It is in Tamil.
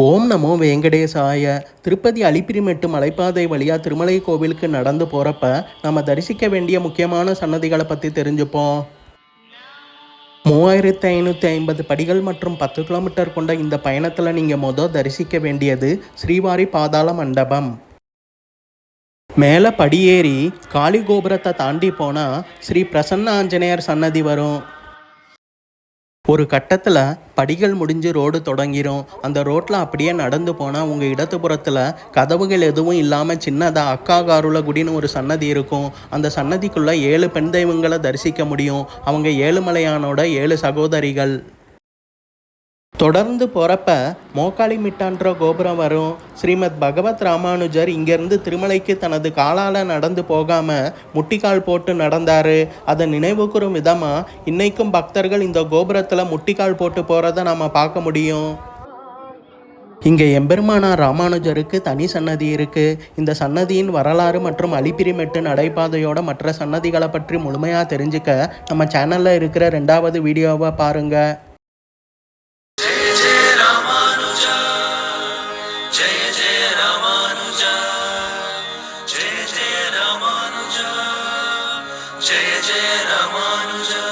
ஓம் நமோ வெங்கடேசாய. திருப்பதி அலிப்பிரிமெட்டு மலைப்பாதை வழியாக திருமலை கோவிலுக்கு நடந்து போகிறப்ப நம்ம தரிசிக்க வேண்டிய முக்கியமான சன்னதிகளை பற்றி தெரிஞ்சுப்போம். மூவாயிரத்தி ஐநூற்றி ஐம்பது படிகள் மற்றும் பத்து கிலோமீட்டர் கொண்ட இந்த பயணத்தில் நீங்கள் மொதல் தரிசிக்க வேண்டியது ஸ்ரீவாரி பாதாள மண்டபம். மேலே படியேறி காளி கோபுரத்தை தாண்டி போனால் ஸ்ரீ பிரசன்ன ஆஞ்சநேயர் சன்னதி வரும். ஒரு கட்டத்தில் படிகள் முடிஞ்சு ரோடு தொடங்கிரும். அந்த ரோட்டில் அப்படியே நடந்து போனால் உங்கள் இடதுபுறத்தில் கதவுகள் எதுவும் இல்லாமல் சின்னதாக அக்கா காருல குடின்னு ஒரு சன்னதி இருக்கும். அந்த சன்னதிக்குள்ளே ஏழு பெண் தெய்வங்களை தரிசிக்க முடியும். அவங்க ஏழுமலையானோட ஏழு சகோதரிகள். தொடர்ந்து போகிறப்ப மோக்காளி மிட்டான்ற கோபுரம் வரும். ஸ்ரீமத் பகவத் ராமானுஜர் இங்கேருந்து திருமலைக்கு தனது காலால் நடந்து போகாமல் முட்டிக்கால் போட்டு நடந்தார். அதை நினைவுகூரும் விதமாக இன்னைக்கும் பக்தர்கள் இந்த கோபுரத்தில் முட்டிக்கால் போட்டு போகிறத நம்ம பார்க்க முடியும். இங்கே எம்பெருமானார் ராமானுஜருக்கு தனி சன்னதி இருக்குது இந்த சன்னதியின் வரலாறு மற்றும் அலிப்பிரிமெட்டு நடைபாதையோட மற்ற சன்னதிகளை பற்றி முழுமையாக தெரிஞ்சுக்க நம்ம சேனலில் இருக்கிற ரெண்டாவது வீடியோவை பாருங்கள் जय जय रामानुजा